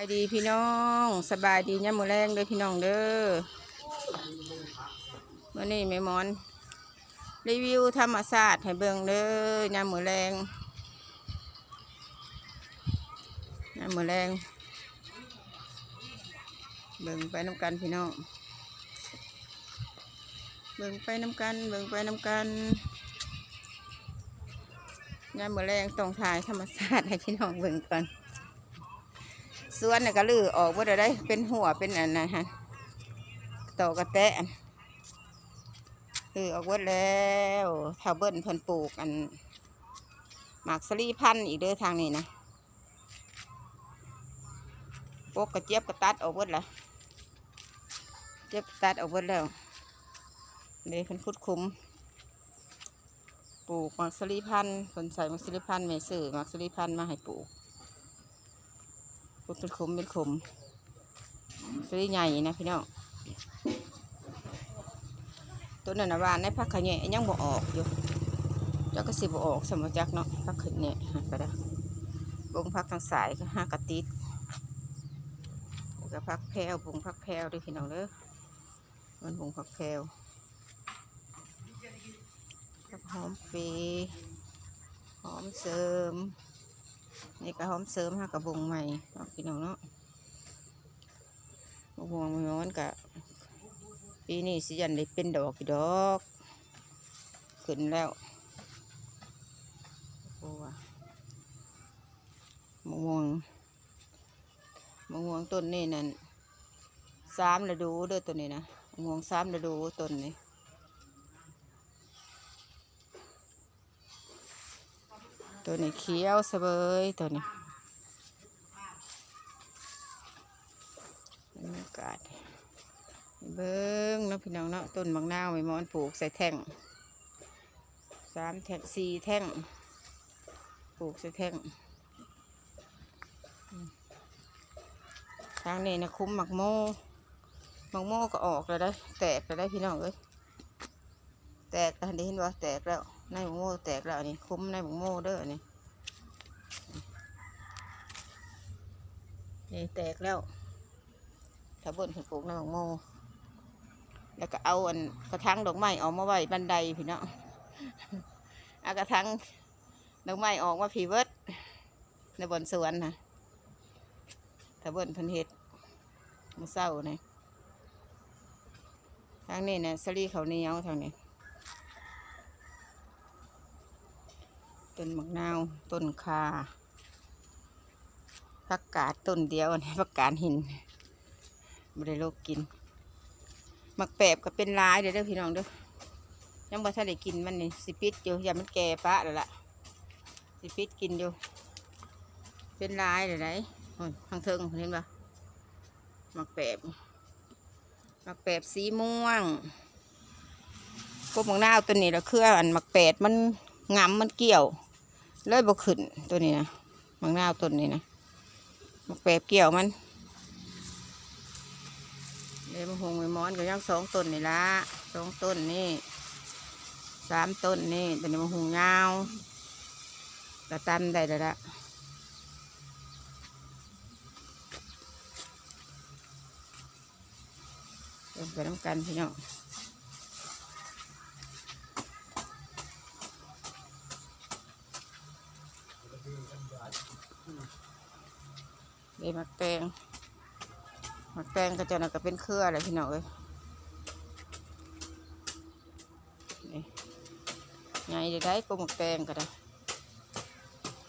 ายดีพี่น้องสบายดีย่ามมือแรงเด้อพี่น้องเด้อมื่อนี้แม่มอน รีวิวธรรมศาสตร์ให้เบิ่งเด้อย่ามมือแรงย่ามมือแรงเบิ่งไปน้ำกันพี่น้อง เบิ่งไปน้ำกัน เบิ่งไปน้ำกันย่ามมือแรงต้องถ่ายธรรมศาสตร์ให้พี่น้องเบิ่งก่อน สวนน่ะก็ลือออกว่าได้เป็นหัวเป็นอันนะฮะตอกระแตะลือออกว่าแล้วแถวเบิ้นเพิ่นปลูกอันหมากสลีพันธุ์อีกเด้อทางนี้นะปกกระเจี๊ยบกระตัดออกเบิดละเจี๊ยบกระตัดออกเบิดแล้วเดี๋ยวเพิ่นคุดคุ้มปลูกหมากสลีพันธุ์เพิ่นใส่หมากสลีพันธุ์เมซื้อหมากสลีพันธุ์มาให้ปลูก ดเป็นขมเป็นขมซื้อใหญ่นะพี่น้องตัวนั้นนะวานในพักขะแหน่ยังบ่ออกอยู่เจ้าก็สิบ่ออกสมจักเนาะพักขะแหน่หาก็ได้บงพักทางสายก็ห้ากระติดแล้วก็พักแพรวบงพักแพรวด้วยพี่น้องเด้อมันบงพักแพรวพักหอมเปหอมเสริม นี่ก็หอมเสริมห้ากระบงใหม่พี่น้องเนาะมะม่วงมันย้อนกะปีนี้สิยันได้เป็นดอกกี่ดอก ขึ้นแล้วโอ้ว่ะมะม่วงมะม่วงต้นนี่นั่นสามฤดูเด้อต้นนี้นะมะม่วงสามฤดูต้นนี้ ตัวนี้เขียวเสบยตัวนี้บรรยากาศเบิ้งเนาะพี่น้องเนาะต้นบางนาวไม้มอนปลูกใส่แท่งสามแท่งสี่แท่งปลูกใส่แท่งทางนี้นะคุ้มหมักโมหมักโมก็ออกแล้วได้ แตกแล้วได้พี่น้องเอ้ย แตกอันนี้เห็นว่าแตกแล้วในหมักโม่แตกแล้วอันนี้คุ้มในหมักโม่เด้ออันนี้นี่แตกแล้วถ้าบนเห็นปลูกในหมักโม่แล้วก็เอาอันกระถางดอกไม้ออกมาไว้บันไดพี่เนาะเอากระถางดอกไม้ออกมาผีเวิร์ดในบนสวนนะถ้าบนพันเห็ดมาเศร้าเนี่ยทางนี้เนี่ยสลีเขาเหนียวทางนี้ ต้นมะนาวต้นคาผักกาดต้นเดียวนี่ผักกาดหินไม่ได้โลกกินหมักแปบก็เป็นลายเด้อเด้อพี่น้องเด้อยังบ่ทันได้กินมันนี่สิปิดอยู่อย่ามันแก่ปะแล้วล่ะสิปิดกินอยู่เป็นลายเลยวไหนทางเทิงเห็นปะหมักแปบหมักแปบสีม่วงพวกมักนาวตัวนี้ละเครืออันหมักแปดมันงำมันเกี่ยว เลยบ่ขึ้นตัวนี้นะมักนาวต้นนี้นะมักแปบเกี่ยวมันเลยมะฮงมะมอนก็ยังสองต้นนี่ละสองต้นนี่สามต้นนี่ตัวนี้มะฮงยาวกระตันได้แล้วละเดินไปน้ำกันพี่น้อง แตงมักแตงก็จะน่ะก็เป็นเครืออะไรพี่น้องเอ้ยนี่ไงเดี๋ยวได้ก็มักแตงก็ได้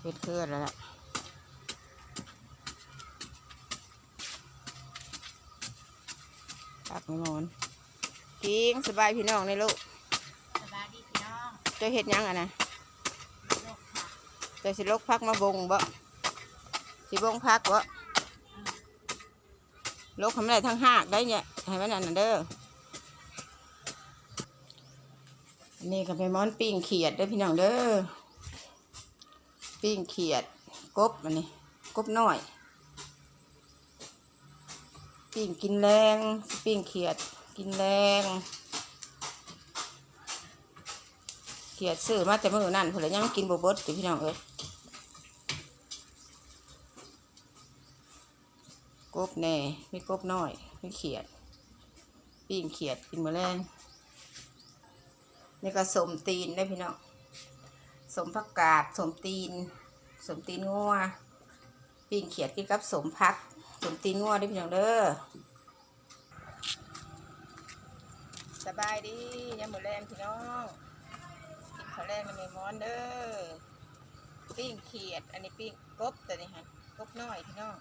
เป็นเครือแล้วล่ะตักไม่มอนกิงสบายพี่น้องในลูกสบายดีพี่น้องเจะเห็ดหยังอะนะโลกค่ะเจะสิลกพักมาบงบ่สิบงพักบ่ ลกทำอะไรทั้งหากได้เนี่ยให้มันนั่นเด้อนี่ก็เป็นม้อนปิ้งเขียดด้อพี่น้องเด้อปิ้งเขียดกบอันนี้กบน้อย ปิ้งกินแรงปิ้งเขียดกินแรงเขียดซื้อมาแต่เมื้อนั่นเพิ่นเลยังกินบ่เบิดอยู่พี่น้องเอ้ย บแน่มีกบน้อยมีเขียดปิ้งเขียดกินมื้อแรงนี่ก็สมตีนได้พี่น้องสมผักกาดสมตีน สมตีนงัวปิ้งเขียดกินกับสมพักสมตีนงัวได้พี่น้องเด้อสบายดียามมื้อแรงพี่น้องกินข้าวแรงมันม่ม้อนเด้อปิ้งเขียด อันนี้ปิ้งกบตัวนี้ฮะกบน้อยพี่น้อง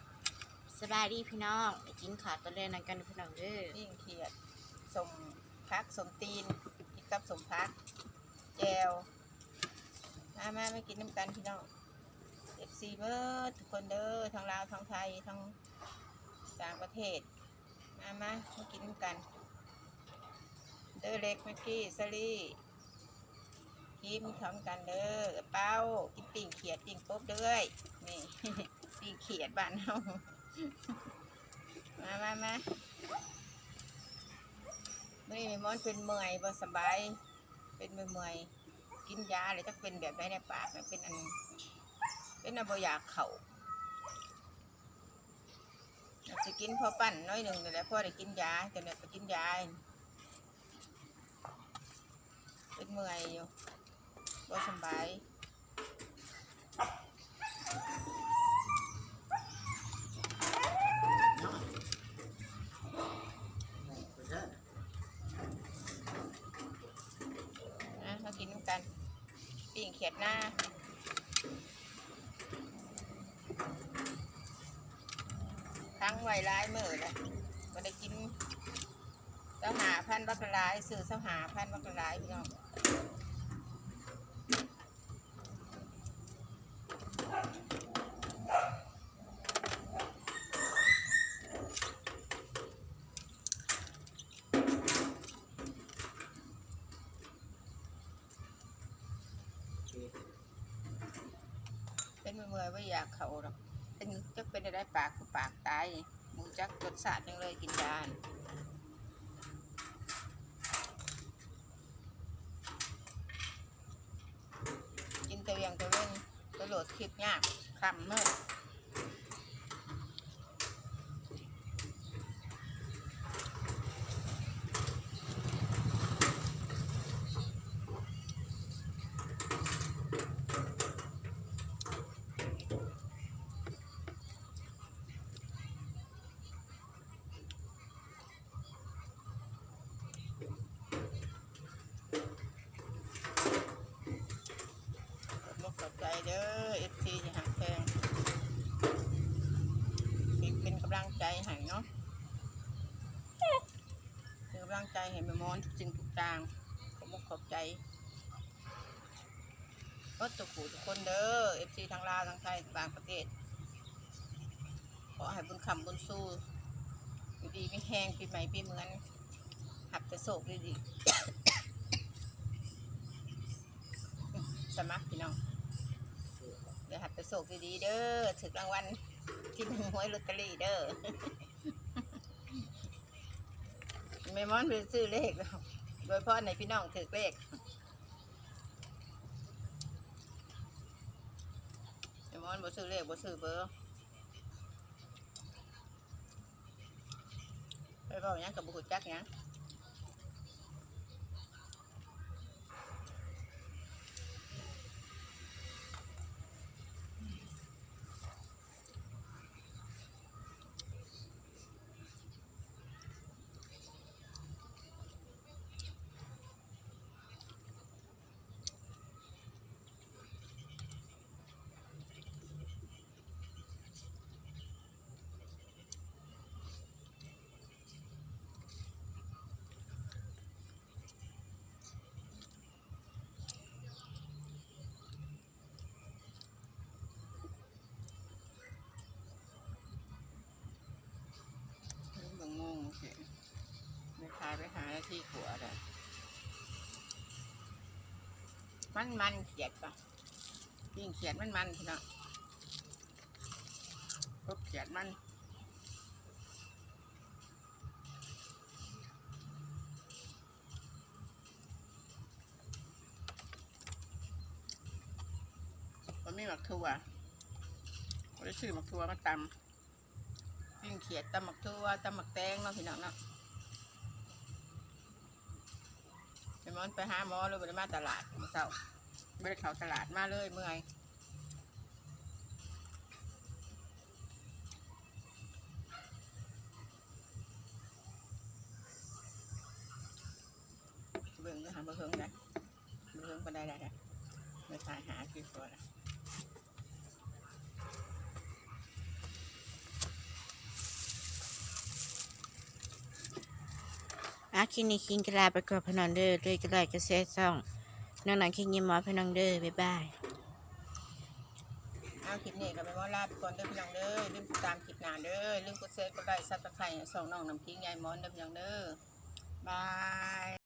สบายดีพี่น้องไปกินขาดตะเลนันกันพี่น้องเด้อปิ้งเขียดสมพักสมตีนกินกับสมพักแจวมามาไม่กินน้ำกันพี่น้องเอฟซีเบิร์ดทุกคนเด้อทั้งลาวทั้งไทยทั้งต่างประเทศ มามามากินน้ำกัน เด้อเล็กเมื่อกี้สลี่กินทำกันเด้อเป้ากินปิ้งเขียดปิ้งกบเด้อยนี่ ปิ้งเขียดบ้านเฮา มามามามื่อนี้มอนเป็นเมื่อยบ่สบาย เป็นเมื่อยๆกินยาเลยจะเป็นแบบไหนในปากน่ะเป็นอัน เป็นอันบอยากเข่าอยากสิกินพอปั่นน้อยหนึ่งนี่แหละพอได้กินยาแต่เนี่ยไปกินยาเป็นเมื่อยอยู่บ่สบาย นะมากินน้ำกันปิ้งเขียดหน้า ทั้งไวร้ายมือเลยมาได้กินเสาหาพันบักร้ายซื้อเสาหาพันบักร้ายพี่น้อง ไม่เมื่อยไม่อยากเขาหรอกเป็นจะเป็นอะไรปากคือปากตายมูจักรสชาติจังเลยกินยานกินตะเวียงตะเว้นตะโหลดคลิปยากคำเมื่อ ขอบคุณขอบใจเด้อเอฟซีที่หักแพงที่เป็นกำลังใจให้เนาะเป็นกำลัง ให้แม่มอนทุกสิ่งทุกอย่างขอบคุณขอบใจก็ตุกูทุกคนเด้อเอฟซีทั้งลาวทั้งไทยต่างประเทศ ขอให้บุญคำบุญสู้อยู่ดีไม่แห้งปีใหม่ปีเหมือน หับแต่โศกดีๆสมัครพี่น้องเดี๋ยวหัดไปโศกดีๆเด้อถึกรางวัลที่หนึ่งหวยลอตเตอรี่เด้อ แม่มอนไปซื้อเลขแล้วโดยพ่อในพี่น้องถือเลขแม่มอนบ่ซื้อเลขบ่ซื้อเบอร์ไปบอกยังกับบุกจักยัง ไม่พาไปหาที่ขัวเลยมันมันเขียดปะยิ่งเขียดมันมันพี่น้องพบเขียดมันมันไม่หมักถั่วไม่ได้ชื่อหมักถั่วมาตำ ปิ้งเขียดตำหมักทั่วตำหมักแตงเนาะพี่น้องเนาะไปมอนไปหาหมอเลยไปมาตลาดมื้อเช้าไม่ได้เข้าตลาดมาเลยเมื่อยเบิ่งจะหาบ่เฮิงได้บ่เฮิงปานใดได้ได้ไม่ทายหาคือตัวละ อะคลิปนี้คิงกลาไปก่อนพี่น้องเดอร์ด้วยกระไรกระแสซ่องน้องหนังคิงยิ้มมอพน้องเดอร์บ๊ายบายเอาคลิปนี้ก็ไปว่าลาไปก่อนเด้อพี่น้องเด้อลืมติดตามคลิปหน้าเด้อลืมกดแชร์กดไลค์ซับสไครต์ส่องน้องน้ำคิงยายมอนเด้อพี่น้องเด้อบาย